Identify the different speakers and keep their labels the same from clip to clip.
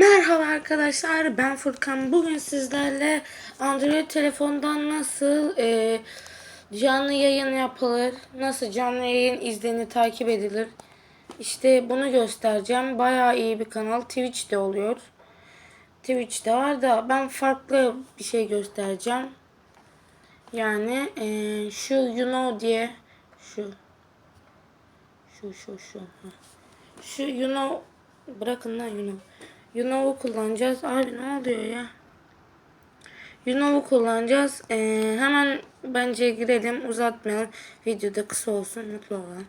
Speaker 1: Merhaba arkadaşlar ben Furkan. Bugün sizlerle Android telefondan nasıl e, canlı yayın yapılır, nasıl canlı yayın izlenir, takip edilir. İşte bunu göstereceğim. Bayağı iyi bir kanal. Twitch'te oluyor. Twitch'te var da ben farklı bir şey göstereceğim. Yani e, şu you know diye şu şu şu şu. Şu you know bırakın lan you know. You know'u kullanacağız. Abi ne oluyor ya? You know'u kullanacağız. Ee, hemen bence girelim. Uzatmayalım. Videoda kısa olsun. Mutlu olan.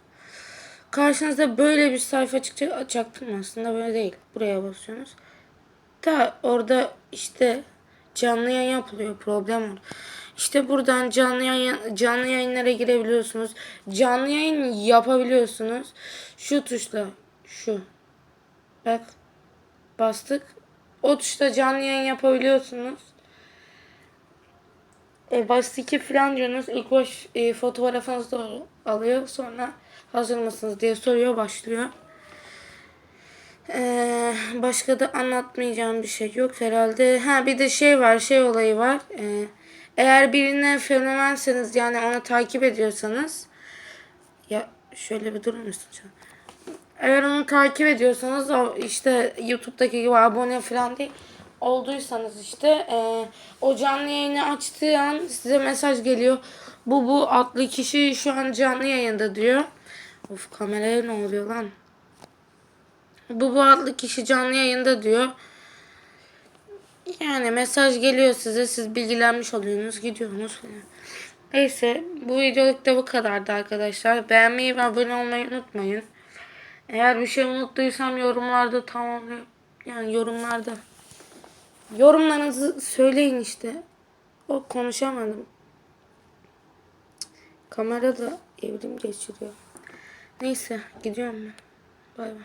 Speaker 1: Karşınızda böyle bir sayfa çıkacak. Çaktım aslında böyle değil. Buraya basıyorsunuz. Ta orada işte canlı yayın yapılıyor. Problem var. İşte buradan canlı yayın canlı yayınlara girebiliyorsunuz. Canlı yayın yapabiliyorsunuz. Şu tuşla şu. Bak bastık. O tuşla canlı yayın yapabiliyorsunuz. E, başta iki falan diyorsunuz. İlk baş e, fotoğrafınızı doğru alıyor. Sonra hazır mısınız diye soruyor. Başlıyor. Ee, başka da anlatmayacağım bir şey yok herhalde. Ha bir de şey var, şey olayı var. Ee, eğer birine fenomenseniz yani onu takip ediyorsanız ya şöyle bir durur musun canım? Eğer onu takip ediyorsanız o işte YouTube'daki gibi abone falan değil olduysanız işte e, o canlı yayını açtığı an size mesaj geliyor. Bu bu adlı kişi şu an canlı yayında diyor. Of kameraya ne oluyor lan? Bu bu adlı kişi canlı yayında diyor. Yani mesaj geliyor size siz bilgilenmiş oluyorsunuz gidiyorsunuz. Neyse bu videoluk da bu kadardı arkadaşlar. Beğenmeyi ve abone olmayı unutmayın. Eğer bir şey unuttuysam yorumlarda tamamlayın. Yani yorumlarda. Yorumlarınızı söyleyin işte. O konuşamadım. Kamera da evrim geçiriyor. Neyse gidiyorum ben. Bay bay.